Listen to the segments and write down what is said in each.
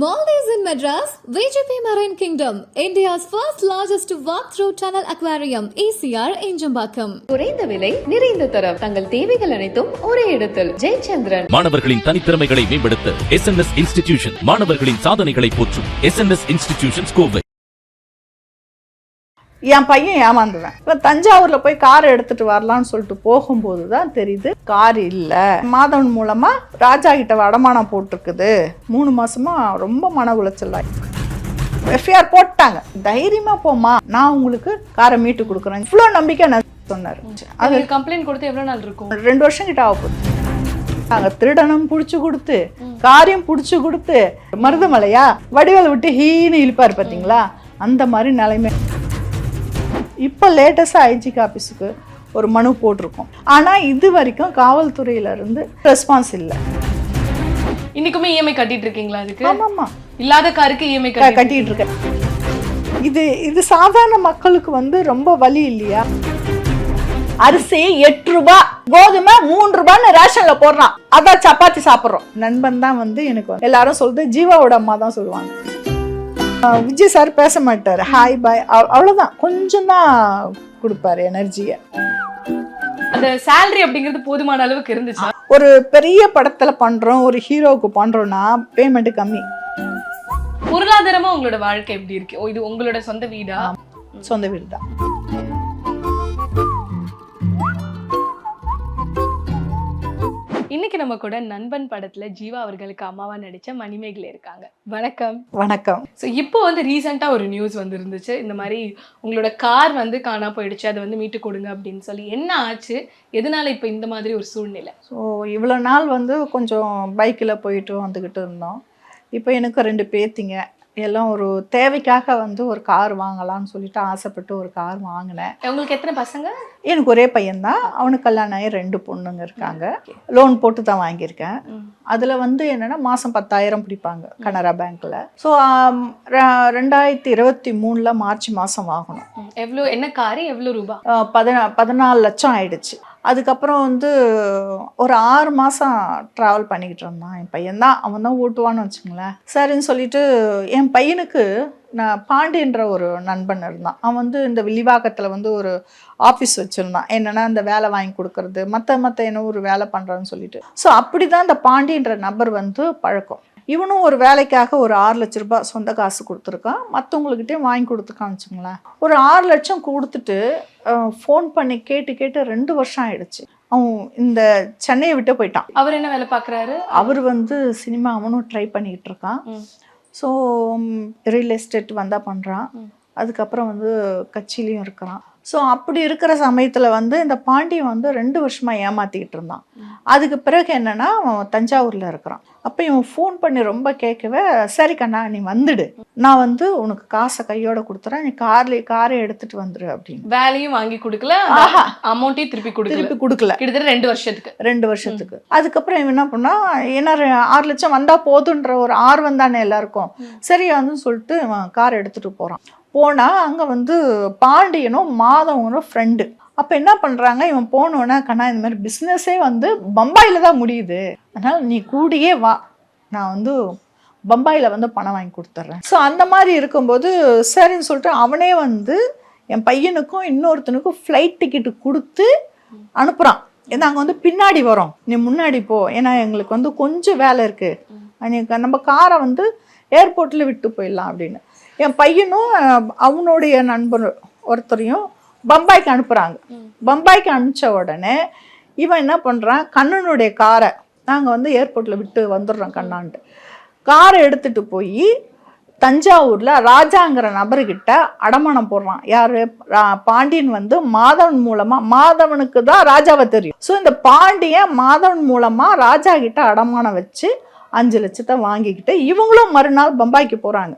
Maldives in Madras, VGP Marine Kingdom, India's first largest walk-through tunnel aquarium, ECR Injambakam. குறைந்த விலை நிறைந்த தரம். தங்கள் தேவைகள் அனைத்தும் ஒரே இடத்தில். ஜெயச்சந்திரன். மாணவர்களின் தனித்திறமைகளை மேம்படுத்த எஸ் என் எஸ் இன்ஸ்டிடியூஷன் மாணவர்களின் சாதனைகளை போற்றும் S N S institution Kovai. என் பையன் ஏமாந்துவேன். இப்போ தஞ்சாவூரில் போய் கார் எடுத்துட்டு வரலாம்னு சொல்லிட்டு போகும்போது தான் தெரியுது கார் இல்லை. மாதவன் மூலமா ராஜா கிட்ட அடமானம் போட்டிருக்குது. மூணு மாசமா ரொம்ப மன உளைச்சல் எஃப்ஐஆர் போட்டாங்க. தைரியமா போமா நான் உங்களுக்கு காரை மீட்டு கொடுக்குறேன். இவ்வளோ நம்பிக்கை நான் சொன்னார். அது கம்ப்ளைண்ட் கொடுத்து எவ்வளவு நாள் இருக்கும்? ரெண்டு வருஷம் கிட்ட ஆக போகுது. நாங்கள் திருடனும் பிடிச்சி கொடுத்து காரியம் பிடிச்சி கொடுத்து மருதமலையா? வடிவேல் விட்டு ஹீன்னு இழுப்பார் பார்த்தீங்களா அந்த மாதிரி நிலைமை. இப்போ லேட்டஸ்டாக ஐஜிக்கு ஆஃபீஸுக்கு ஒரு மனு போட்டிருக்கோம். ஆனால் இது வரைக்கும் காவல்துறையில இருந்து ரெஸ்பான்ஸ் இல்லை. இன்னைக்குமே இஎம்ஐ கட்டிட்டு இருக்கீங்களா அதுக்கு ஆமாம்மா. இல்லாத காருக்கு இஎம்ஐ க- கட்டி கட்டிட்டு இருக்கேன். இது இது சாதாரண மக்களுக்கு வந்து ரொம்ப வலி இல்லையா? அரிசி எட்டு ரூபாய் கோதுமை மூணு ரூபான்னு ரேஷன்ல போடுறான். அதான் சப்பாத்தி சாப்பிட்றோம். நண்பன் தான் வந்து எனக்கு எல்லாரும் சொல்றது ஜீவாவோட அம்மா தான் சொல்லுவாங்க. விஜய் சார் பேச மாட்டார் ஹாய் பாய் அவ்வளோதான் கொஞ்சம் தான் கொடுப்பாரு எனர்ஜியை. அந்த salary அப்படிங்கிறது போதுமான அளவுக்கு இருந்துச்சா? ஒரு பெரிய படத்துல பண்றோம் ஒரு ஹீரோவுக்கு பண்றோம்னா பேமெண்ட் கம்மி. பொருளாதாரமா உங்களோட வாழ்க்கை எப்படி இருக்கு? இது உங்களோட சொந்த வீடா? சொந்த வீடு தான் இன்னைக்கு நம்ம கூட நண்பன் படத்துல ஜீவா அவர்களுக்கு அம்மாவா நடிச்ச மணிமேகலை இருக்காங்க. வணக்கம். வணக்கம். ஸோ இப்போ வந்து ரீசெண்டாக ஒரு நியூஸ் வந்து இருந்துச்சு இந்த மாதிரி உங்களோட கார் வந்து காணா போயிடுச்சு. அதை வந்து மீட்டு கொடுங்க அப்படின்னு சொல்லி என்ன ஆச்சு? எதனால இப்போ இந்த மாதிரி ஒரு சூழ்நிலை? ஸோ இவ்வளோ நாள் வந்து கொஞ்சம் பைக்கில் போயிட்டு வந்துக்கிட்டு இருந்தோம். இப்போ எனக்கு ரெண்டு பேத்திங்க. எல்லாம் ஒரு தேவைக்காக வந்து ஒரு கார் வாங்கலாம்னு சொல்லிட்டு ஆசைப்பட்டு ஒரு கார் வாங்கினேன். உங்களுக்கு எத்தனை பசங்க? எனக்கு ஒரே பையன்தான். அவனுக்கு கல்யாணம் ஆகி ரெண்டு பொண்ணுங்க இருக்காங்க. லோன் போட்டு தான் வாங்கியிருக்கேன். அதில் வந்து என்னென்னா மாதம் பத்தாயிரம் பிடிப்பாங்க கனரா பேங்க்கில் ஸோ ரெண்டாயிரத்தி இருபத்தி மூணில் மார்ச் மாதம் வாங்கணும். எவ்வளோ என்ன காரு? எவ்வளோ ரூபா? ஆஹ் பதினா பதினாலு லட்சம் ஆயிடுச்சு. அதுக்கப்புறம் வந்து ஒரு ஆறு மாதம் ட்ராவல் பண்ணிக்கிட்டு இருந்தான். என் பையன்தான் அவன் தான் ஓட்டுவான்னு வச்சுங்களேன் சரின்னு சொல்லிட்டு என் பையனுக்கு நான் பாண்டியன்ற ஒரு நண்பன் இருந்தான். அவன் வந்து இந்த வில்லிவாக்கத்தில் வந்து ஒரு ஆஃபீஸ் வச்சுருந்தான். என்னென்னா இந்த வேலை வாங்கி கொடுக்கறது மற்ற மற்ற என்ன ஒரு வேலை பண்ணுறான்னு சொல்லிட்டு. ஸோ அப்படி தான் இந்த பாண்டியன்ற நபர் வந்து பழக்கம். இவனும் ஒரு வேலைக்காக ஒரு ஆறு லட்ச ரூபாய் சொந்த காசு கொடுத்துருக்கான். மற்றவங்கக்கிட்டே வாங்கி கொடுத்துருக்கான்னு வச்சுங்களேன் ஒரு ஆறு லட்சம் கொடுத்துட்டு ஃபோன் பண்ணி கேட்டு கேட்டு ரெண்டு வருஷம் ஆயிடுச்சு. அவன் இந்த சென்னையை விட்டு போயிட்டான். அவர் என்ன வேலை பார்க்குறாரு? அவர் வந்து சினிமா அவனும் ட்ரை பண்ணிக்கிட்டு இருக்கான். ஸோ ரியல் எஸ்டேட் வந்தால் பண்ணுறான் அதுக்கப்புறம் வந்து கட்சியிலையும் இருக்கிறான். ஸோ அப்படி இருக்கிற சமயத்தில் வந்து இந்த பாண்டியன் வந்து ரெண்டு வருஷமாக ஏமாற்றிக்கிட்டு இருந்தான். அதுக்கு பிறகு என்னன்னா அவன் தஞ்சாவூரில் இருக்கிறான். அப்போ இவன் ஃபோன் பண்ணி ரொம்ப கேட்கவே சரி கண்ணா நீ வந்துடு. நான் வந்து உனக்கு காசை கையோட கொடுத்துறேன். நீ கார்ல காரை எடுத்துட்டு வந்துரு அப்படின்னு. வேலையும் வாங்கி கொடுக்கல. ஆஹா. அமௌண்ட்டையும் திருப்பி கொடுக்கல. திருப்பி கொடுக்கல. கிட்டத்தட்ட ரெண்டு வருஷத்துக்கு. ரெண்டு வருஷத்துக்கு. அதுக்கப்புறம் இவன் என்ன பண்ணா ஏன்னா ஆறு லட்சம் வந்தா போதுன்ற ஒரு ஆர்வம் தானே எல்லாருக்கும். சரி வந்து சொல்லிட்டு இவன் கார் எடுத்துட்டு போறான். போனா அங்க வந்து பாண்டியனும் மாதவனும் ஃப்ரெண்டு அப்ப என்ன பண்றாங்க? இவன் போனோன்னா கண்ணா இந்த மாதிரி பிஸ்னஸே வந்து பம்பாயில தான் முடியுது. அதனால நீ கூடியே வா. நான் வந்து பம்பாயில வந்து பணம் வாங்கி கொடுத்துட்றேன் ஸோ அந்த மாதிரி இருக்கும்போது சரின்னு சொல்லிட்டு அவனே வந்து என் பையனுக்கும் இன்னொருத்தனுக்கும் ஃப்ளைட் டிக்கெட்டு கொடுத்து அனுப்புகிறான் நாங்கள் வந்து பின்னாடி வரோம். நீ முன்னாடி போ. ஏன்னா எங்களுக்கு வந்து கொஞ்சம் வேலை இருக்குது நம்ம காரை வந்து ஏர்போர்ட்டில் விட்டு போயிடலாம் அப்படின்னு. என் பையனும் அவனுடைய நண்பர் ஒருத்தரையும் பம்பாய்க்கு அனுப்புகிறாங்க பம்பாய்க்கு அனுப்பிச்ச உடனே இவன் என்ன பண்ணுறான் கண்ணனுடைய காரை நாங்கள் வந்து ஏர்போர்ட்டில் விட்டு வந்துடுறோம் கண்ணான்ட்டு. காரை எடுத்துட்டு போய் தஞ்சாவூர்ல ராஜாங்கிற நபர்கிட்ட அடமானம் போடுறான். யாரு? பாண்டியன் வந்து மாதவன் மூலமா மாதவனுக்கு தான் ராஜாவை தெரியும். ஸோ இந்த பாண்டியன் மாதவன் மூலமா ராஜா கிட்ட அடமானம் வச்சு அஞ்சு லட்சத்தை வாங்கிக்கிட்டு இவங்களும் மறுநாள் பம்பாய்க்கு போறாங்க.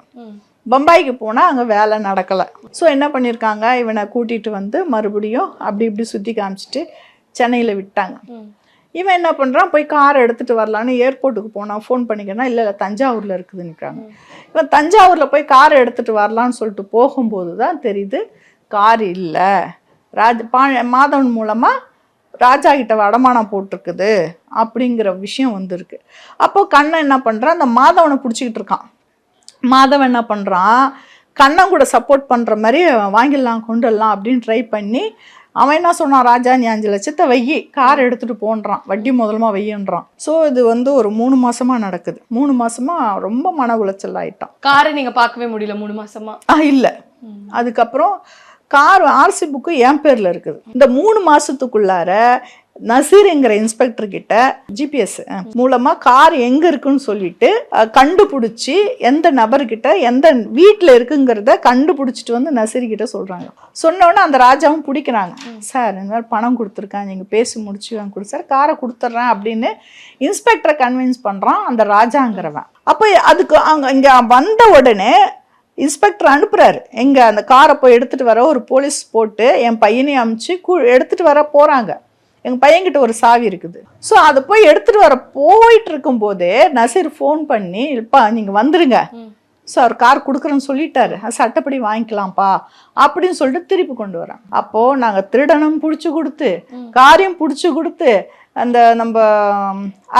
பம்பாய்க்கு போனால் அங்கே வேலை நடக்கலை. ஸோ என்ன பண்ணியிருக்காங்க இவனை கூட்டிகிட்டு வந்து மறுபடியும் அப்படி இப்படி சுற்றி காமிச்சிட்டு சென்னையில் விட்டாங்க. இவன் என்ன பண்ணுறான் போய் கார் எடுத்துகிட்டு வரலான்னு ஏர்போர்ட்டுக்கு போனான் ஃபோன் பண்ணிக்கிறனா இல்லை இல்லை தஞ்சாவூரில் இருக்குதுன்னுக்காங்க இவன் தஞ்சாவூரில் போய் கார் எடுத்துகிட்டு வரலான்னு சொல்லிட்டு போகும்போது தான் தெரியுது கார் இல்லை. ராஜ பா மாதவன் மூலமாக ராஜா கிட்ட அடமானம் போட்டிருக்குது அப்படிங்கிற விஷயம் வந்திருக்கு. அப்போ கண்ணன் என்ன பண்ணுறான் அந்த மாதவனை பிடிச்சிக்கிட்டு இருக்கான். மாதவன் என்ன பண்ணுறான் கண்ணன் கூட சப்போர்ட் பண்ணுற மாதிரி வாங்கிடலாம் கொண்டுடலாம் அப்படின்னு ட்ரை பண்ணி அவன் என்ன சொன்னான்? ராஜா நீ அஞ்சு லட்சத்தை வையி கார் எடுத்துகிட்டு போன்றான். வட்டி முதலமா வையன்றான். ஸோ இது வந்து ஒரு மூணு மாசமா நடக்குது. மூணு மாசமா ரொம்ப மன உளைச்சல் ஆயிட்டான். காரை நீங்க பார்க்கவே முடியல மூணு மாசமா? ஆ இல்லை. அதுக்கப்புறம் கார் ஆர்சி புக்கு என் பேர்ல இருக்குது. இந்த மூணு நசீர் என்கிற இன்ஸ்பெக்டர் கிட்ட ஜிபிஎஸ் மூலமா கார் எங்க இருக்குன்னு சொல்லிட்டு கண்டுபிடிச்சி எந்த நபர்கிட்ட எந்த வீட்டில் இருக்குங்கிறத கண்டுபிடிச்சிட்டு வந்து நசீர் கிட்ட சொல்றாங்க. சொன்னோடனே அந்த ராஜாவும் பிடிக்கிறாங்க. சார் இந்த மாதிரி பணம் கொடுத்துருக்காங்க நீங்க பேசி முடிச்சு வாங்க கொடு சார். காரை கொடுத்துட்றேன் அப்படின்னு இன்ஸ்பெக்டரை கன்வின்ஸ் பண்றான் அந்த ராஜாங்கிறவன். அப்போ அதுக்கு அங்க இங்க வந்த உடனே இன்ஸ்பெக்டர் அனுப்புறாரு. எங்க அந்த காரை போய் எடுத்துட்டு வர ஒரு போலீஸ் போட்டு என் பையனையும் அமுச்சு கூ- எடுத்துட்டு வர போறாங்க. எங்க பையன்கிட்ட ஒரு சாவி இருக்குது. ஸோ அதை போய் எடுத்துட்டு வர போயிட்டு இருக்கும் போதே நசீர் ஃபோன் பண்ணி இல்லப்பா நீங்க வந்துருங்க. ஸோ அவர் கார் கொடுக்குறேன்னு சொல்லிட்டாரு. சட்டப்படி வாங்கிக்கலாம்ப்பா. அப்படின்னு சொல்லிட்டு திருப்பி கொண்டு வராங்க. அப்போ நாங்க திருடனும் பிடிச்சி கொடுத்து காரியம் பிடிச்சி கொடுத்து அந்த நம்ம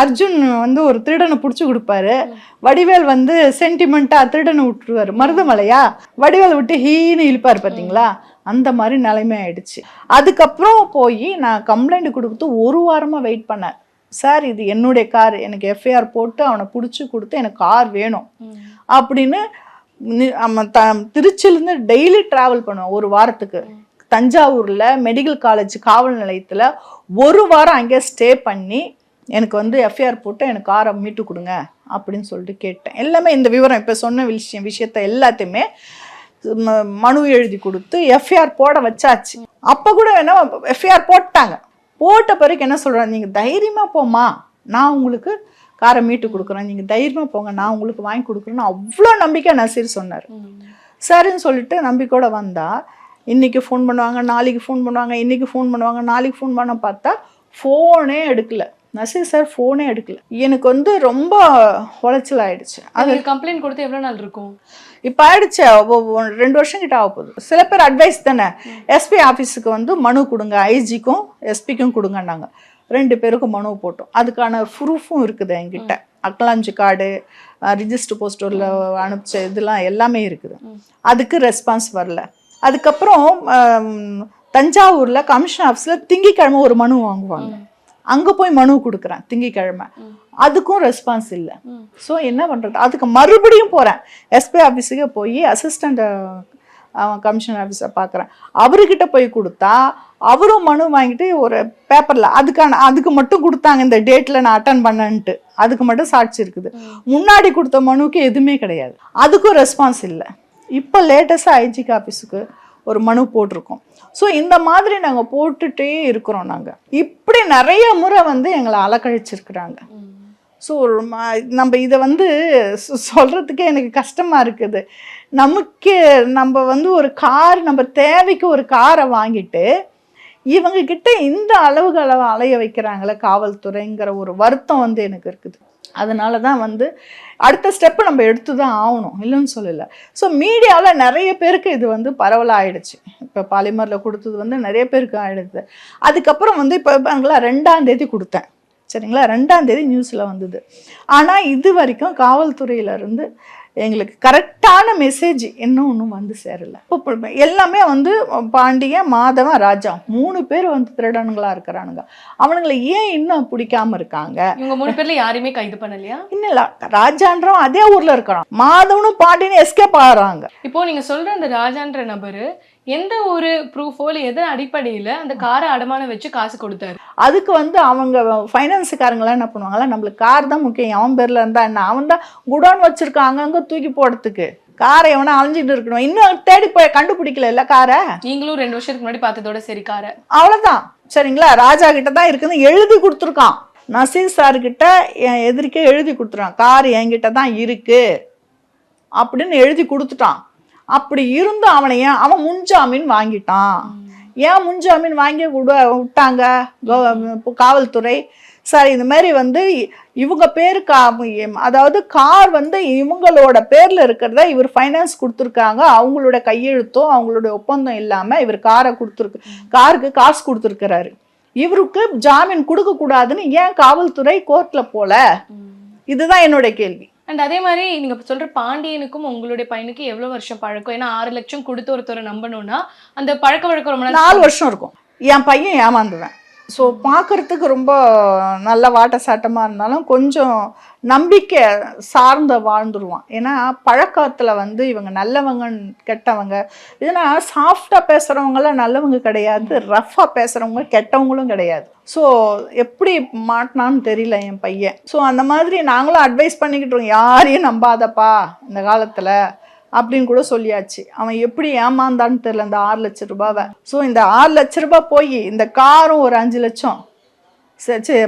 அர்ஜுன் வந்து ஒரு திருடனை பிடிச்சி கொடுப்பாரு. வடிவேல் வந்து சென்டிமெண்ட்டா திருடனை விட்டுருவாரு. மருதமலையா? வடிவேல் விட்டு ஹீன்னு இழுப்பாரு பாத்தீங்களா? அந்த மாதிரி நிலைமை ஆயிடுச்சு. அதுக்கப்புறம் போய் நான் கம்ப்ளைண்ட் கொடுத்து ஒரு வாரமா வெயிட் பண்ணேன். சார் இது என்னுடைய கார் எனக்கு எஃப்ஐஆர் போட்டு அவனை பிடிச்சி கொடுத்து எனக்கு கார் வேணும். அப்படின்னு நம்ம த திருச்சியிலேருந்து டெய்லி ட்ராவல் பண்ணுவோம் ஒரு வாரத்துக்கு. தஞ்சாவூரில் மெடிக்கல் காலேஜ் காவல் நிலையத்தில் ஒரு வாரம் அங்கே ஸ்டே பண்ணி எனக்கு வந்து எஃப்ஐஆர் போட்டு எனக்கு காரை மீட்டு கொடுங்க. அப்படின்னு சொல்லிட்டு கேட்டேன். எல்லாமே இந்த விவரம் இப்போ சொன்ன விஷயம் விஷயத்த எல்லாத்தையுமே மனு எழுதி கொடுத்து எஃப்ஐஆர் போட வச்சாச்சு. அப்போ கூட என்ன எஃப்ஐஆர் போட்டாங்க. போட்ட பிறகு என்ன சொல்கிறாங்க நீங்கள் தைரியமாக போம்மா. நான் உங்களுக்கு காரை மீட்டு கொடுக்குறேன். நீங்கள் தைரியமாக போங்க. நான் உங்களுக்கு வாங்கி கொடுக்குறேன்னு அவ்வளோ நம்பிக்கை நசீர் சொன்னார். சரின்னு சொல்லிட்டு நம்பிக்கையோட வந்தால் இன்னைக்கு ஃபோன் பண்ணுவாங்க நாளைக்கு ஃபோன் பண்ணுவாங்க இன்றைக்கி ஃபோன் பண்ணுவாங்க நாளைக்கு ஃபோன் பண்ண பார்த்தா ஃபோனே எடுக்கலை. நசீர் சார் ஃபோனே எடுக்கல. எனக்கு வந்து ரொம்ப உளைச்சல் ஆயிடுச்சு அது கம்ப்ளைண்ட் கொடுத்து எவ்வளவு நாள் இருக்கும்? இப்போ ஆயிடுச்சு. ரெண்டு வருஷம் கிட்ட ஆக போகுது. சில பேர் அட்வைஸ் தானே? எஸ்பி ஆஃபீஸுக்கு வந்து மனு கொடுங்க. ஐஜிக்கும் எஸ்பிக்கும் கொடுங்கன்னாங்க. ரெண்டு பேருக்கும் மனு போட்டோம். அதுக்கான ப்ரூஃபும் இருக்குது என்கிட்ட. அக்கலாஞ்சி கார்டு ரிஜிஸ்டர் போஸ்டரில் அனுப்பிச்ச இதெல்லாம் எல்லாமே இருக்குது. அதுக்கு ரெஸ்பான்ஸ் வரல. அதுக்கப்புறம் தஞ்சாவூரில் கமிஷன் ஆஃபீஸில் திங்கக்கிழமை ஒரு மனு வாங்குவாங்க. அங்கே போய் மனு கொடுக்குறேன் திங்கக்கிழமை. அதுக்கும் ரெஸ்பான்ஸ் இல்லை. ஸோ என்ன பண்ணுறது அதுக்கு மறுபடியும் போகிறேன் எஸ்பி ஆஃபீஸுக்கே போய் அசிஸ்டண்ட் கமிஷன் ஆஃபீஸை பார்க்குறேன் அவர்கிட்ட போய் கொடுத்தா அவரும் மனு வாங்கிட்டு ஒரு பேப்பரில் அதுக்கான அதுக்கு மட்டும் கொடுத்தாங்க இந்த டேட்டில் நான் அட்டன் பண்ணேன்ட்டு. அதுக்கு மட்டும் சாட்சி இருக்குது. முன்னாடி கொடுத்த மனுவுக்கு எதுவுமே கிடையாது. அதுக்கும் ரெஸ்பான்ஸ் இல்லை. இப்போ லேட்டஸ்ட்டாக ஐஜிக்கு ஆஃபீஸுக்கு ஒரு மனு போட்டிருக்கோம். ஸோ இந்த மாதிரி நாங்கள் போட்டுட்டே இருக்கிறோம் நாங்கள் இப்படி நிறைய முறை வந்து எங்களை அலக்கழிச்சிருக்கிறாங்க ஸோ நம்ம இதை வந்து சொல்கிறதுக்கே எனக்கு கஷ்டமாக இருக்குது. நமக்கு நம்ம வந்து ஒரு கார் நம்ம தேவைக்கு ஒரு காரை வாங்கிட்டு இவங்க கிட்ட இந்த அளவுகளை அலைய வைக்கிறாங்களே காவல்துறைங்கிற ஒரு வருத்தம் வந்து எனக்கு இருக்குது. அதனால தான் வந்து அடுத்த ஸ்டெப்பு நம்ம எடுத்து தான் ஆகணும் இல்லைன்னு சொல்லலை. ஸோ மீடியாவில் நிறைய பேருக்கு இது வந்து பரவலாயிடுச்சு. இப்போ பாலிமரில் கொடுத்தது வந்து நிறைய பேருக்கு ஆகிடுது அதுக்கப்புறம் வந்து இப்போ பாங்களா ரெண்டாம் தேதி கொடுத்தேன். சரிங்களா? ரெண்டாம் தேதி நியூஸில் வந்தது. ஆனால் இது வரைக்கும் காவல்துறையிலேருந்து எங்களுக்கு கரெக்டான மெசேஜ் இன்னும் ஒன்றும் வந்து சேரல. இப்போ எல்லாமே வந்து பாண்டியன் மாதவன் ராஜா மூணு பேர் வந்து திருடனுங்களா இருக்கிறானுங்க. அவனுங்களை ஏன் இன்னும் பிடிக்காம இருக்காங்க? இவங்க மூணு பேர்ல யாரையுமே கைது பண்ணலையா? இன்னும் இல்ல ராஜான்றவன் அதே ஊர்ல இருக்கிறான். மாதவனும் பாண்டியனும் எஸ்கேப் ஆகுறாங்க. இப்போ நீங்க சொல்ற அந்த ராஜான்ற நபரு எந்த ஒரு ப்ரூஃபோ இல்ல எதன் அடிப்படையில அந்த காரை அடமானம் வச்சு காசு கொடுத்தாரு? அதுக்கு வந்து அவங்க ஃபைனான்ஸுக்காரங்களாம் என்ன பண்ணுவாங்களா நம்மளுக்கு கார் தான் முக்கியம். அவன் பேர்ல இருந்தா என்ன? அவன் தான் குடோன் வச்சிருக்கான் அங்கங்க தூக்கி போடுறதுக்கு. காரை எவனா அலைஞ்சிட்டு இருக்கணும். இன்னும் தேடி போய் கண்டுபிடிக்கல இல்ல காரை நீங்களும் ரெண்டு வருஷத்துக்கு முன்னாடி பார்த்ததோட சரி காரை அவ்வளவுதான். சரிங்களா? ராஜா கிட்ட தான் இருக்குன்னு எழுதி கொடுத்துருக்கான். நசீர் சார் கிட்ட என் எதிர்க்கே எழுதி கொடுத்துருக்கான் கார் என்கிட்ட தான் இருக்கு. அப்படின்னு எழுதி கொடுத்துட்டான். அப்படி இருந்தும் அவனை ஏன் அவன் முன்ஜாமீன் வாங்கிட்டான். ஏன் முன்ஜாமீன் வாங்கி விட விட்டாங்க? காவல்துறை. சார் இந்த மாதிரி வந்து இவங்க பேரு கா அதாவது கார் வந்து இவங்களோட பேர்ல இருக்கிறத இவர் ஃபைனான்ஸ் கொடுத்துருக்காங்க. அவங்களோட கையெழுத்தும் அவங்களோட ஒப்பந்தம் இல்லாம இவர் காரை கொடுத்துருக்கு காருக்கு காசு கொடுத்துருக்கிறாரு. இவருக்கு ஜாமீன் கொடுக்க கூடாதுன்னு ஏன் காவல்துறை கோர்ட்ல போல? இதுதான் என்னோட கேள்வி. அண்ட் அதே மாதிரி நீங்கள் சொல்கிற சொல்ற பாண்டியனுக்கும் உங்களுடைய பையனுக்கும் எவ்வளோ வருஷம் பழக்கம்? ஏன்னா ஆறு லட்சம் கொடுத்து ஒருத்தரை நம்பணும்னா அந்த பழக்க வழக்கம் ரொம்ப நாலு வருஷம் இருக்கும். என் பையன் ஏமாந்துவேன். ஸோ பார்க்கறதுக்கு ரொம்ப நல்ல வாட்ட சாட்டமாக இருந்தாலும் கொஞ்சம் நம்பிக்கை சார்ந்த வாழ்ந்துருவான். ஏன்னா பழக்கத்தில் வந்து இவங்க நல்லவங்க கெட்டவங்க. இதனால் சாஃப்டாக பேசுகிறவங்களாம் நல்லவங்க கிடையாது ரஃப்பாக பேசுகிறவங்க கெட்டவங்களும் கிடையாது. ஸோ எப்படி மாட்டினான்னு தெரியல என் பையன். ஸோ அந்த மாதிரி நாங்களும் அட்வைஸ் பண்ணிக்கிட்டு இருக்கோம். யாரையும் நம்பாதப்பா இந்த காலத்தில். அப்படின்னு கூட சொல்லியாச்சு. அவன் எப்படி ஏமாந்தான்னு தெரியல இந்த ஆறு லட்ச ரூபாவை. ஸோ இந்த ஆறு லட்ச ரூபாய் போய் இந்த காரும் ஒரு அஞ்சு லட்சம். சரி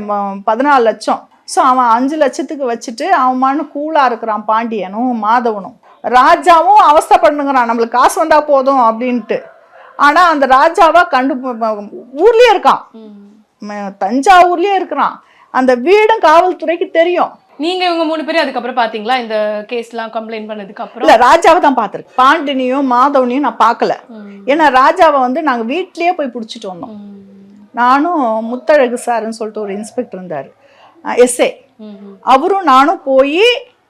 பதினாலு லட்சம். ஸோ அவன் அஞ்சு லட்சத்துக்கு வச்சுட்டு அவன் மனு கூலாக இருக்கிறான் பாண்டியனும் மாதவனும். ராஜாவும் அவஸ்தைப்படுங்கிறான் நம்மளுக்கு காசு வந்தா போதும் அப்படின்ட்டு. ஆனால் அந்த ராஜாவா கண்டு ஊர்லயே இருக்கான். தஞ்சாவூர்லயே இருக்கிறான். அந்த வீடும் காவல்துறைக்கு தெரியும். நீங்க இவங்க மூணு பேரும் அதுக்கப்புறம் பாத்தீங்களா? இந்த கேஸ்லாம் கம்ப்ளைண்ட் பண்ணதுக்கு அப்புறம்? இல்ல ராஜாவை தான் பார்த்துருக்கு பாண்டினியும் மாதவனையும் நான் பார்க்கல ஏன்னா ராஜாவை வந்து நாங்க வீட்லயே போய் பிடிச்சிட்டு வந்தோம். நானும் முத்தழகு சார்னு சொல்லிட்டு ஒரு இன்ஸ்பெக்டர் இருந்தார். எஸ்ஏ அவரும் நானும் போய்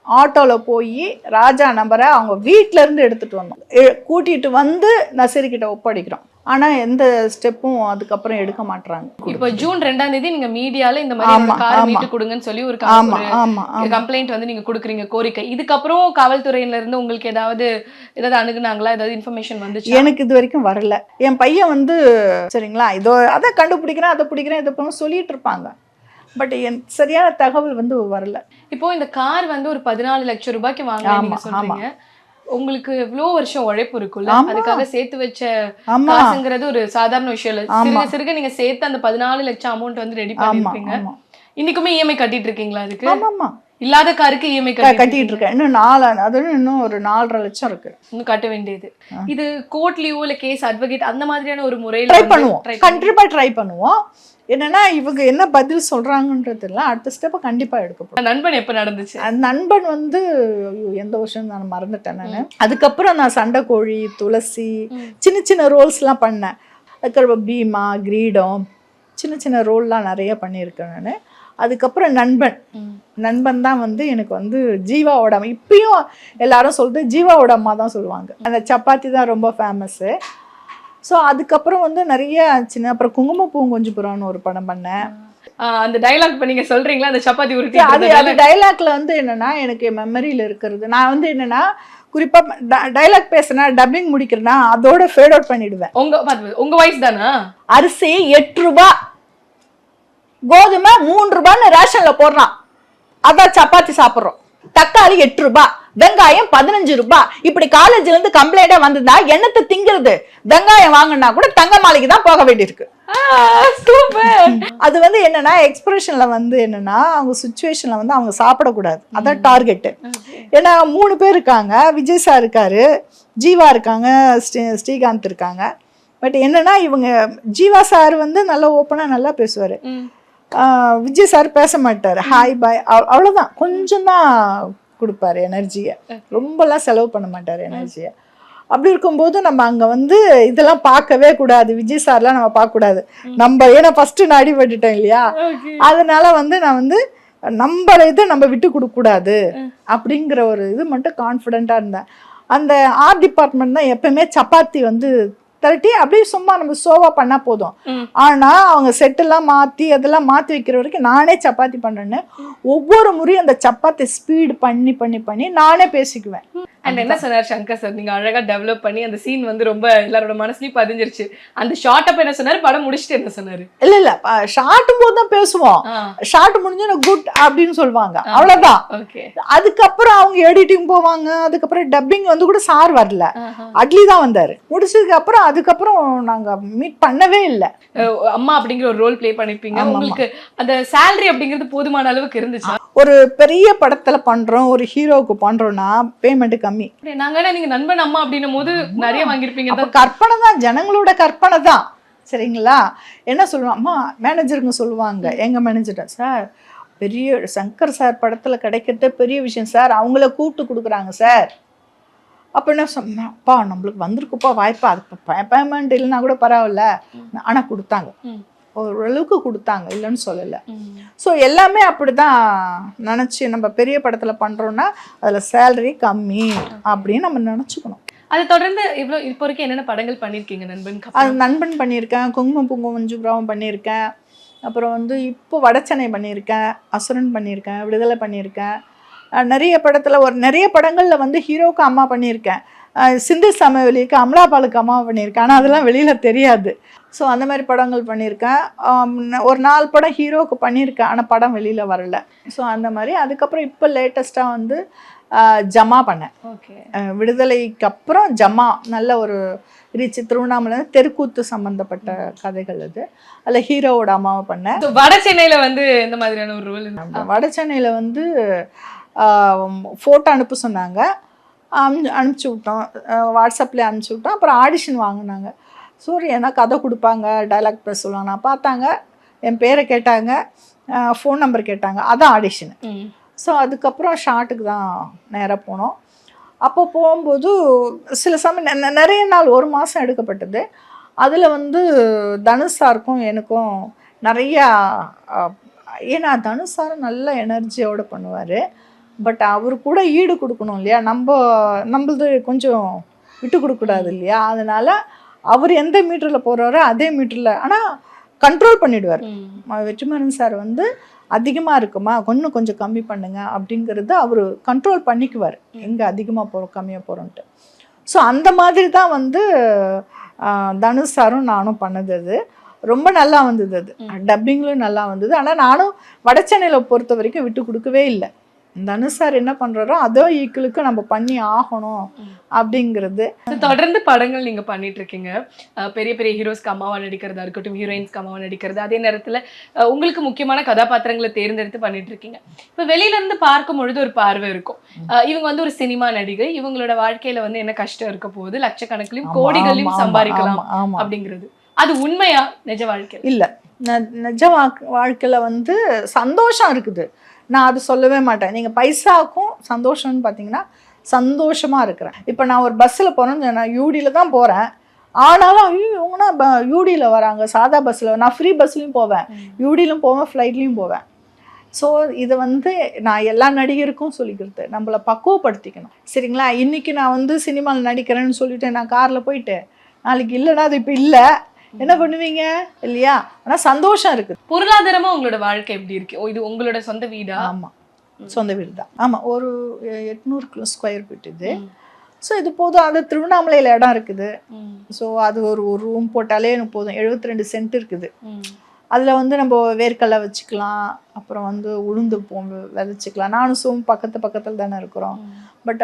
ஆட்டோவில் போய் ராஜா நம்பரை அவங்க வீட்ல இருந்து எடுத்துட்டு வந்தோம். கூட்டிட்டு வந்து நசரிக்கிட்ட ஒப்படைக்கிறோம். ஆனா எந்த ஸ்டெப்பும் அதுக்கப்புறம் எடுக்க மாட்றாங்க. இப்போ ஜூன் ரெண்டாம் தேதி நீங்க மீடியால இந்த மாதிரி கார். மீட்டு கொடுங்கன்னு சொல்லி ஒரு கம்ப்ளைண்ட் வந்து நீங்க கொடுக்குறீங்க கோரிக்கை. இதுக்கப்புறம் காவல்துறையில இருந்து உங்களுக்கு ஏதாவது ஏதாவது அணுகுனாங்களா? ஏதாவது இன்ஃபர்மேஷன் வந்துச்சு? எனக்கு இது வரைக்கும் வரல. என் பையன் வந்து சரிங்களா இதோ அதை கண்டுபிடிக்கிறேன் அதை பிடிக்கிறேன் இதை சொல்லிட்டு இருப்பாங்க. பட் என் சரியான தகவல் வந்து வரல. இப்போ இந்த கார் வந்து ஒரு பதினாலு லட்சம் ரூபாய்க்கு வாங்க சொல்றீங்க. உங்களுக்கு எவ்வளோ வருஷம் உழைப்பு இருக்குல்ல? ஆமா. அதுக்காக சேர்த்து வச்ச காசுங்கிறது ஒரு சாதாரண விஷயம் இல்ல. சிறுக சிறுக நீங்க சேர்த்து அந்த பதினாலு லட்சம் அமௌண்ட் வந்து ரெடி பண்ணிருப்பீங்க இன்னைக்குமே இஎம்ஐ கட்டிட்டு இருக்கீங்களா அதுக்கு? ஆமா இல்லாத காருக்கு இஎம்ஐ க- கட்டிட்டு இருக்கேன். இன்னும் நாலு அது இன்னும் ஒரு நாலரை லட்சம் இருக்கு. இன்னும் கட்ட வேண்டியது. இது கோர்ட்லயோ இல்ல கேஸ் அட்வொகேட் அந்த மாதிரியான ஒரு முறையில ட்ரை பண்ணுவோம். கண்டிப்பா ட்ரை பண்ணுவோம். என்னன்னா இவங்க என்ன பதில் சொல்றாங்கன்றது எல்லாம் அடுத்த ஸ்டெப்பை கண்டிப்பா எடுக்க நண்பன் எப்ப நடந்துச்சு? அந்த நண்பன் வந்து ஐயோ, எந்த வருஷம் நான் மறந்துட்டேன் நான். அதுக்கப்புறம் நான் சண்டைக்கோழி துளசி சின்ன சின்ன ரோல்ஸ்லாம் பண்ணேன். அதுக்கப்புறம் பீமா கிரீடம் சின்ன சின்ன ரோல்லாம் நிறைய பண்ணியிருக்கேன் நான். அதுக்கப்புறம் நண்பன். நண்பன் தான் வந்து எனக்கு வந்து ஜீவாவோட இப்பயும் எல்லாரும் சொல்றது ஜீவாவோட அம்மா தான் சொல்லுவாங்க. அந்த சப்பாத்தி தான் ரொம்ப ஃபேமஸ்ஸு ஸோ அதுக்கப்புறம் வந்து நிறைய சின்ன அப்புறம் குங்குமப்பூ கொஞ்சம் புறான்னு ஒரு படம் பண்ணேன். அந்த டைலாக் இப்ப நீங்க சொல்றீங்களா? அந்த சப்பாத்தி உருட்டி அது அது டைலாக்ல வந்து என்னன்னா எனக்கு மெமரியில இருக்கிறது. நான் வந்து என்னன்னா குறிப்பா டைலாக் பேசுனா டப்பிங் முடிக்கிறேன்னா அதோட ஃபேட் அவுட் பண்ணிடுவேன். உங்க உங்க வயசு தானா? அரிசி எட்டு ரூபாய் கோதுமை மூணு ரூபான்னு ரேஷன்ல போடுறான். அதான் சப்பாத்தி சாப்பிட்றோம். தக்காளி எட்டு ரூபாய் வெங்காயம் பதினஞ்சு ரூபாய் இப்படி காலேஜ்ல இருந்து கம்ப்ளைண்டா வந்ததா எண்ணத்தை திங்கிறது? வெங்காயம் வாங்கினா கூட தங்க மாலைக்கு தான் போக வேண்டியிருக்கு. அது வந்து என்னன்னா எக்ஸ்பிரஷன்ல வந்து என்னன்னா அவங்க சுச்சுவேஷன்ல வந்து அவங்க சாப்பிடக்கூடாது. அதான் டார்கெட்டு ஏன்னா மூணு பேர் இருக்காங்க. விஜய் சார் இருக்காரு ஜீவா இருக்காங்க ஸ்ரீ- ஸ்ரீகாந்த் இருக்காங்க. பட் என்னன்னா இவங்க ஜீவா சார் வந்து நல்லா ஓப்பனா நல்லா பேசுவாரு. விஜய் சார் பேச மாட்டார் ஹாய் பாய் அவ்வளோதான் கொஞ்சம் தான் கொடுப்பாரு எனர்ஜியை ரொம்பலாம் செலவு பண்ண மாட்டார் எனர்ஜியை அப்படி இருக்கும்போது நம்ம அங்கே வந்து இதெல்லாம் பார்க்கவே கூடாது. விஜய் சார்லாம் நம்ம பார்க்கக்கூடாது. நம்ம ஏன்னா ஃபஸ்ட்டு நான் அடிபட்டுட்டேன் இல்லையா? அதனால வந்து நான் வந்து நம்ம இதை நம்ம விட்டு கொடுக்கக்கூடாது அப்படிங்கிற ஒரு இது மட்டும் கான்ஃபிடென்ட்டாக இருந்தேன். அந்த ஆர்ட் டிபார்ட்மெண்ட் தான் எப்பவுமே சப்பாத்தி வந்து திரட்டி அப்படியே சும்மா நம்ம சோவா பண்ணா போதும். ஆனா அவங்க செட்டெல்லாம் மாத்தி அதெல்லாம் மாத்தி வைக்கிற வரைக்கும் நானே சப்பாத்தி பண்றேன்னு ஒவ்வொரு முறையும் அந்த சப்பாத்தி ஸ்பீடு பண்ணி பண்ணி பண்ணி நானே பேசிக்குவேன் அண்ட் என்ன சொன்னார் சங்கர் சார்? நீங்க அழகா டெவலப் பண்ணி அந்த சீன் வந்து ரொம்ப எல்லாரோட மனசுலயும் பதிஞ்சிருச்சு. அந்த ஷார்ட் அப்ப என்ன சொன்னாரு? படம் முடிச்சுட்டு என்ன சொன்னாரு? இல்ல இல்ல. ஷார்ட்டும் போது தான் பேசுவோம். ஷார்ட் முடிஞ்சு குட் அப்படின்னு சொல்லுவாங்க அவ்வளவுதான். அதுக்கப்புறம் அவங்க எடிட்டிங் போவாங்க. அதுக்கப்புறம் டப்பிங் வந்து கூட சார் வரல. அட்லி தான் வந்தாரு. முடிச்சதுக்கு அப்புறம் அதுக்கப்புறம் நாங்க மீட் பண்ணவே இல்லை. அம்மா அப்படிங்கிற ஒரு ரோல் ப்ளே பண்ணிருப்பீங்க. உங்களுக்கு அந்த salary அப்படிங்கிறது போதுமான அளவுக்கு இருந்துச்சா? ஒரு பெரிய படத்துல பண்றோம் ஒரு ஹீரோவுக்கு பண்றோம்னா பேமெண்ட் கம்மி நாங்க நீங்க நண்பன் அம்மா அப்படின்னும் போது நிறைய வாங்கியிருப்பீங்க அப்ப கற்பனை தான் ஜனங்களோட கற்பனை தான். சரிங்களா? என்ன சொல்லுவாங்க அம்மா மேனேஜருங்க சொல்லுவாங்க. எங்க மேனேஜர்ட்ட சார் பெரிய சங்கர் சார் படத்துல கிடைக்கிறதே பெரிய விஷயம் சார் அவங்கள கூப்பிட்டு கொடுக்குறாங்க சார். அப்போ என்ன சொன்னேன் அப்பா நம்மளுக்கு வந்திருக்குப்பா வாய்ப்பா. அது பேமெண்ட் இல்லைன்னா கூட பரவாயில்ல. ஆனா கொடுத்தாங்க. ஓரளவுக்கு கொடுத்தாங்க இல்லைன்னு சொல்லலை. ஸோ எல்லாமே அப்படிதான் நினச்சி நம்ம பெரிய படத்தில் பண்ணுறோன்னா அதில் சேலரி கம்மி அப்படின்னு நம்ம நினச்சிக்கணும். அதை தொடர்ந்து இவ்வளோ இப்போ வரைக்கும் என்னென்ன படங்கள் பண்ணியிருக்கீங்க நண்பன் அது நண்பன் பண்ணியிருக்கேன் குங்குமம் பூங்கும் மஞ்சுபுராவும் பண்ணியிருக்கேன். அப்புறம் வந்து இப்போ வடச்சென்னை பண்ணியிருக்கேன் அசுரன் பண்ணியிருக்கேன் விடுதலை பண்ணியிருக்கேன். நிறைய படத்தில் ஒரு நிறைய படங்களில் வந்து ஹீரோவுக்கு அம்மா பண்ணியிருக்கேன். சிந்து சமவெளிக்கு அமலாபாலுக்கு அம்மா பண்ணியிருக்கேன். ஆனால் அதெல்லாம் வெளியில் தெரியாது. ஸோ அந்த மாதிரி படங்கள் பண்ணியிருக்கேன். ஒரு நாலு படம் ஹீரோவுக்கு பண்ணியிருக்கேன். ஆனால் படம் வெளியில் வரல. ஸோ அந்த மாதிரி. அதுக்கப்புறம் இப்போ லேட்டஸ்ட்டாக வந்து ஜமா பண்ணேன். ஓகே விடுதலைக்கு அப்புறம் ஜமா நல்ல ஒரு ரீச் திருவண்ணாமலை தெருக்கூத்து சம்பந்தப்பட்ட கதைகள் அது. அதில் ஹீரோவோட அம்மாவை பண்ணேன். வட சென்னையில வந்து இந்த மாதிரியான ஒரு ரோல் வட சென்னையில் வந்து ஃபோட்டோ அனுப்ப சொன்னாங்க. அனுப்பிச்சி விட்டோம் வாட்ஸ்அப்லேயே அனுப்பிச்சி விட்டோம் அப்புறம் ஆடிஷன் வாங்கினாங்க. சரி ஏன்னா கதை கொடுப்பாங்க? டைலாக் ப்ரெஸ் சொல்லுவாங்க. நான் பார்த்தாங்க. என் பேரை கேட்டாங்க. ஃபோன் நம்பர் கேட்டாங்க. அதான் ஆடிஷன் ஸோ அதுக்கப்புறம் ஷார்ட்டுக்கு தான் நேராக போனோம். அப்போ போகும்போது சில சமயம் நிறைய நாள் ஒரு மாதம் எடுக்கப்பட்டது. அதில் வந்து தனுஷ் சாருக்கும் எனக்கும் நிறையா ஏன்னா தனுஷ் சார் நல்ல எனர்ஜியோடு பண்ணுவார். பட் அவர் கூட ஈடு கொடுக்கணும் இல்லையா? நம்ம நம்மளது கொஞ்சம் விட்டு கொடுக்கக்கூடாது இல்லையா? அதனால அவர் எந்த மீட்டரில் போகிறாரோ அதே மீட்டரில் ஆனால் கண்ட்ரோல் பண்ணிடுவார். வெற்றிமாறன் சார் வந்து அதிகமாக இருக்குமா? கொஞ்சம் கொஞ்சம் கம்மி பண்ணுங்க அப்படிங்கிறது அவர் கண்ட்ரோல் பண்ணிக்குவார். எங்கே அதிகமாக போகிறோம் கம்மியாக போகிறோன்ட்டு ஸோ அந்த மாதிரி தான் வந்து தனுஷ் சாரும் நானும் பண்ணது அது. ரொம்ப நல்லா வந்தது அது. டப்பிங்லும் நல்லா வந்தது. ஆனால் நானும் வடச்சென்னையில் பொறுத்த வரைக்கும் விட்டு கொடுக்கவே இல்லை. தனுஷ் சார் என்ன பண்ணுறாரோ அதோ ஈக்குவலுக்கு நம்ம பண்ணி ஆகணும் அப்படிங்கிறது. தொடர்ந்து படங்கள் நீங்க பண்ணிட்டு இருக்கீங்க. பெரிய பெரிய ஹீரோஸ்க்கு அம்மாவா நடிக்கிறதா இருக்கட்டும் ஹீரோயின்ஸ்க்கு அம்மாவா நடிக்கிறது அதே நேரத்துல உங்களுக்கு முக்கியமான கதாபாத்திரங்களை தேர்ந்தெடுத்து பண்ணிட்டு இருக்கீங்க. இப்ப வெளியில இருந்து பார்க்கும் பொழுது ஒரு பார்வை இருக்கும். இவங்க வந்து ஒரு சினிமா நடிகை. இவங்களோட வாழ்க்கையில வந்து என்ன கஷ்டம் இருக்க போகுது? லட்சக்கணக்கிலும் ஆமா, கோடிகளையும் சம்பாதிக்கலாம். அப்படிங்கிறது. அது உண்மையா? நிஜ வாழ்க்கையில? இல்லை. நிஜ வாழ்க்கை வாழ்க்கையில் வந்து சந்தோஷம் இருக்குது. நான் அது சொல்லவே மாட்டேன். நீங்கள் பைசாவுக்கும் சந்தோஷம்னு பார்த்தீங்கன்னா சந்தோஷமாக இருக்கிறேன். இப்போ நான் ஒரு பஸ்ஸில் போகிறேன்னு நான் யூடியில் தான் போகிறேன் ஆனாலும் ஐயோ இவங்கன்னா யூடியில் வராங்க. சாதா பஸ்ஸில் நான் ஃப்ரீ பஸ்லையும் போவேன். யூடியிலும் போவேன் ஃப்ளைட்லேயும் போவேன். ஸோ இதை வந்து நான் எல்லா நடிகருக்கும் சொல்லிக்கிறது. நம்மளை பக்குவப்படுத்திக்கணும். சரிங்களா? இன்றைக்கி நான் வந்து சினிமாவில் நடிக்கிறேன்னு சொல்லிட்டு நான் காரில் போயிட்டு நாளைக்கு இல்லைன்னா அது இப்போ இல்லை. என்ன பண்ணுவீங்க? இல்லையா? ஆனால் சந்தோஷம் இருக்குது. பொருளாதாரமா உங்களோட வாழ்க்கை எப்படி இருக்கு? ஓ, இது உங்களோட சொந்த வீடா? ஆமாம் சொந்த வீடு தான். ஆமாம் ஒரு எட்நூறு கிலோ ஸ்கொயர் ஃபீட் இது. ஸோ இது போதும். அது திருவண்ணாமலையில் இடம் இருக்குது. ம், ஸோ அது ஒரு ஒரு ரூம் போட்டாலே எனக்கு போதும். 72 ரெண்டு சென்ட் இருக்குது. ம், அதில் வந்து நம்ம வேர்க்கடலை வச்சுக்கலாம். அப்புறம் வந்து உளுந்து போ விதைச்சிக்கலாம். நானும் சோமு பக்கத்து பக்கத்தில் தானே இருக்கிறோம். பட்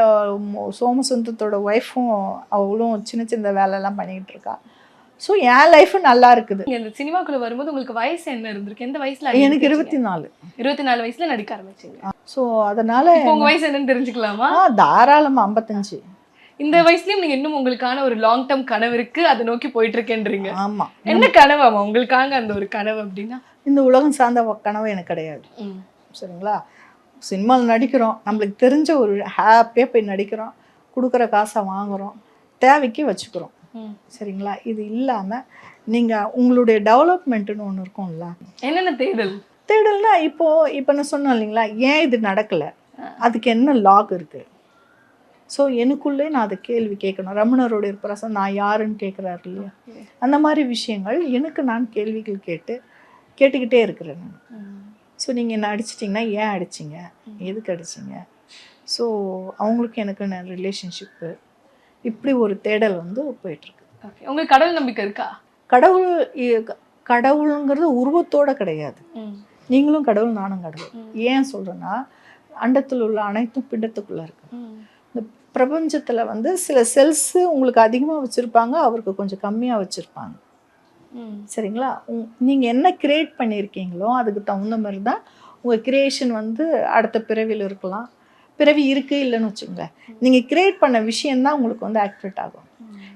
சோமசுந்தரத்தோட ஒய்ஃபும் அவளும் சின்ன சின்ன வேலையெல்லாம் பண்ணிக்கிட்டு இருக்கா. ஸோ என் லைஃபும் நல்லா இருக்குது. இந்த சினிமாக்குள்ள வரும்போது உங்களுக்கு வயசு என்ன இருந்திருக்கு? எந்த வயசுல எனக்கு? இருபத்தி நாலு இருபத்தி நாலு வயசுல நடிக்க ஆரம்பிச்சீங்க. ஸோ அதனால இப்போ உங்க வயசு என்னன்னு தெரிஞ்சுக்கலாமா? தாராளமாக ஐம்பத்தஞ்சு. இந்த வயசுலயும் நீங்க இன்னும் உங்களுக்கான ஒரு லாங் டேர்ம் கனவு இருக்கு. அதை நோக்கி போயிட்டு இருக்கேன்றீங்க ஆமாம் என்ன கனவாமா உங்களுக்காக அந்த ஒரு கனவு அப்படின்னா? இந்த உலகம் சார்ந்த கனவு எனக்கு கிடையாது. சரிங்களா? சினிமாவில் நடிக்கிறோம். நம்மளுக்கு தெரிஞ்ச ஒரு ஹாப்பியாக போய் நடிக்கிறோம். கொடுக்குற காசை வாங்குறோம். தேவைக்கு வச்சுக்கிறோம். சரிங்களா? இது இல்லாமல் நீங்கள் உங்களுடைய டெவலப்மெண்ட்டுன்னு ஒன்று இருக்கும்ல. என்னென்ன தேடல்? தேடல்னா இப்போ இப்போ நான் சொன்னேன் இல்லைங்களா? ஏன் இது நடக்கலை? அதுக்கு என்ன லாக் இருக்குது ஸோ எனக்குள்ளே நான் அதை கேள்வி கேட்கணும். ரமணருடைய பிரசன் நான் யாருன்னு கேட்குறாரு இல்லையா? அந்த மாதிரி விஷயங்கள் எனக்கு நான் கேள்விகள் கேட்டு கேட்டுக்கிட்டே இருக்கிறேன் நான். ஸோ நீங்கள் என்ன அடிச்சிட்டிங்கன்னா ஏன் அடிச்சிங்க? எதுக்கு அடிச்சிங்க? ஸோ அவங்களுக்கு எனக்கு ரிலேஷன்ஷிப்பு இப்படி ஒரு தேடல் வந்து போயிட்டுருக்கு. ஓகே உங்களுக்கு கடவுள் நம்பிக்கை இருக்கா? கடவுள் கடவுளுங்கிறது உருவத்தோட கிடையாது. நீங்களும் கடவுள் நானும் கடவுள். ஏன் சொல்கிறேன்னா அண்டத்தில் உள்ள அனைத்தும் பிண்டத்துக்குள்ளே இருக்கு. இந்த பிரபஞ்சத்தில் வந்து சில செல்ஸு உங்களுக்கு அதிகமாக வச்சுருப்பாங்க அவருக்கு கொஞ்சம் கம்மியாக வச்சுருப்பாங்க. சரிங்களா? நீங்கள் என்ன கிரியேட் பண்ணியிருக்கீங்களோ அதுக்கு தகுந்த மாதிரி தான் உங்கள் கிரியேஷன் வந்து அடுத்த பிறவியில் இருக்கலாம். பிறவி இருக்குது இல்லைன்னு வச்சுக்கோங்க. நீங்கள் கிரியேட் பண்ண விஷயந்தான் உங்களுக்கு வந்து ஆக்டிவேட் ஆகும்.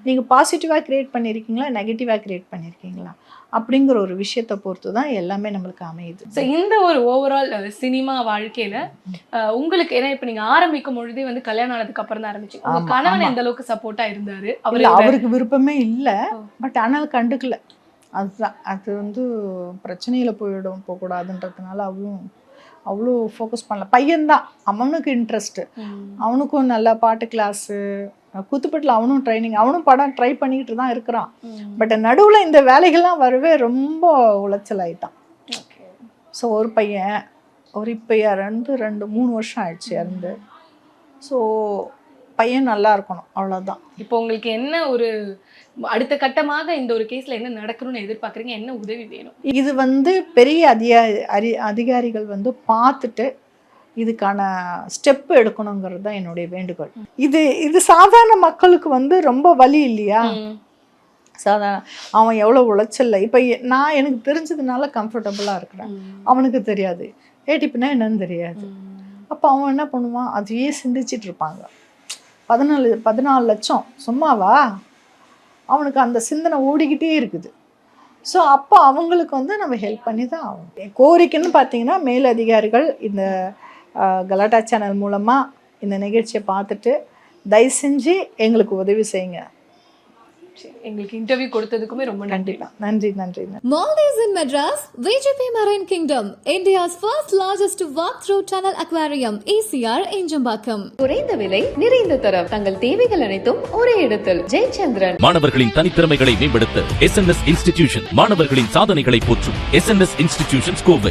நீங்கள் பாசிட்டிவாக கிரியேட் பண்ணியிருக்கீங்களா நெகட்டிவாக கிரியேட் பண்ணியிருக்கீங்களா அப்படிங்கிற ஒரு விஷயத்தை பொறுத்து தான் எல்லாமே நம்மளுக்கு அமையுது. ஸோ இந்த ஒரு ஓவரால் சினிமா வாழ்க்கையில உங்களுக்கு ஏன்னா இப்போ நீங்க ஆரம்பிக்கும் பொழுதே வந்து கல்யாணம் ஆனதுக்கு அப்புறம் தான் ஆரம்பிச்சீங்க. உங்க ஆமா, கணவன். எந்த அளவுக்கு சப்போர்ட்டா இருந்தாரு? அவர் அவருக்கு விருப்பமே இல்லை. பட் ஆனால் கண்டுக்கல. அதுதான். அது வந்து பிரச்சனையில் போயிடும் போகக்கூடாதுன்றதுனால அவளும் அவ்வளோ ஃபோக்கஸ் பண்ணல. பையன்தான். அவனுக்கு இன்ட்ரெஸ்ட்டு அவனுக்கும் நல்ல பாட்டு கிளாஸு குத்துப்பட்டில் அவனும் ட்ரைனிங் அவனும் படம் ட்ரை பண்ணிக்கிட்டு தான் இருக்கிறான். பட் நடுவில் இந்த வேலைகள்லாம் வரவே ரொம்ப உளைச்சல் ஆயிட்டான் ஸோ ஒரு பையன் ஒரு இப்போ இறந்து ரெண்டு மூணு வருஷம் ஆயிடுச்சு இறந்து. ஸோ பையன் நல்லா இருக்கணும் அவ்வளோதான் இப்போ உங்களுக்கு என்ன ஒரு அடுத்த கட்டமாக இந்த ஒரு கேஸ்ல என்ன நடக்கணும்னு எதிர்பார்க்குறீங்க? என்ன உதவி வேணும்? இது வந்து பெரிய அதிகா அரி அதிகாரிகள் வந்து பார்த்துட்டு இதுக்கான ஸ்டெப் எடுக்கணுங்கிறது தான் என்னுடைய வேண்டுகோள். இது இது சாதாரண மக்களுக்கு வந்து ரொம்ப வலி இல்லையா? சாதாரண அவன் எவ்வளோ உளைச்சல்ல இப்போ நான் எனக்கு தெரிஞ்சதுனால கம்ஃபர்டபுளாக இருக்கிறேன். அவனுக்கு தெரியாது. ஏடிப்புனா என்னன்னு தெரியாது. அப்போ அவன் என்ன பண்ணுவான்? அதையே சிந்திச்சிட்டு இருப்பாங்க. பதினாலு பதினாலு லட்சம். சும்மாவா? அவனுக்கு அந்த சிந்தனை ஓடிக்கிட்டே இருக்குது. ஸோ அப்போ அவங்களுக்கு வந்து நம்ம ஹெல்ப் பண்ணி தான் ஆகும் கோரிக்கைன்னு பார்த்தீங்கன்னா மேலதிகாரிகள் இந்த கலாட்டா சேனல் மூலமாக இந்த நிகழ்ச்சியை பார்த்துட்டு தயவு செஞ்சு எங்களுக்கு உதவி செய்யுங்க. எங்களுக்கு இன்டர்வியூ கொடுத்ததுக்குமே ரொம்ப நன்றி. நன்றி நன்றி நன்றி. Maldives in Madras, VGP Marine Kingdom, India's first largest walk-through tunnel aquarium, ECR Injambakam. குறைந்த விலை நிறைந்த தரம். தங்கள் தேவைகள் அனைத்தும் ஒரே இடத்தில். ஜெயச்சந்திரன். மாணவர்களின் தனித்திறமைகளை மேம்படுத்த எஸ் என் எஸ் இன்ஸ்டிடியூஷன் மாணவர்களின் சாதனைகளை போற்றும் S N S institution Kovai